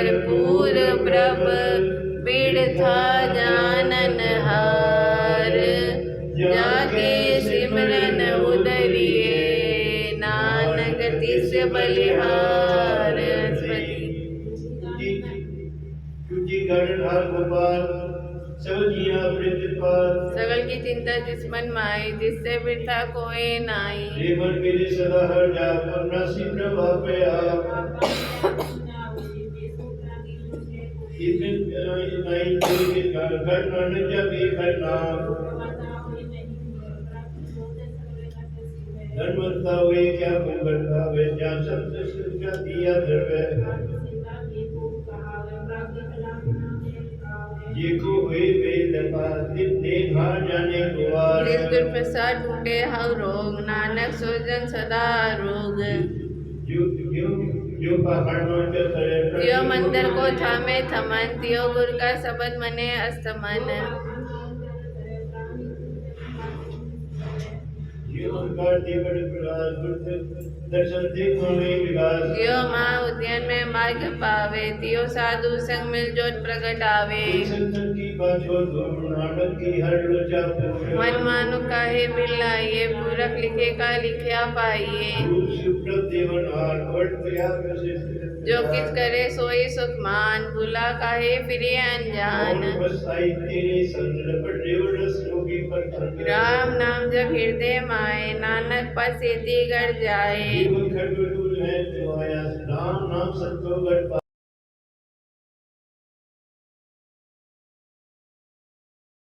भरपूर प्रभ पीड़ था जानन हार। जाके सिमरन उदरिए नानक तिस बलिहार। सगल की चिंता जिस मन माई जिससे वृथा कोई नाई। जीवन मेरे सदा हर जा अपना सिमर बापे आप। घर घर जब एक धर्मता हुए क्या भूगता हुए क्या सबसे सुखा दिया धर्म ये को हुए वेद पातित देखा जाने गुर प्रसाद टूटे हव रोग, नानक सोजन सदा रोग। तियो मंदिर को थामे थमन तियो गुर का शब्द मने अस्तमन जो दर्शन माँ उद्यान में मार्ग पावे, तियो साधु संग मिल जोत प्रगट आवे। मन मानु काहे बिलाइए पूरक लिखे का लिखया पाइए जो किस करे सोई सुख मान, भूला काहे फिरे अनजान। राम नाम जब हृदय माए नानक पसे दिगड़ जाए। नाम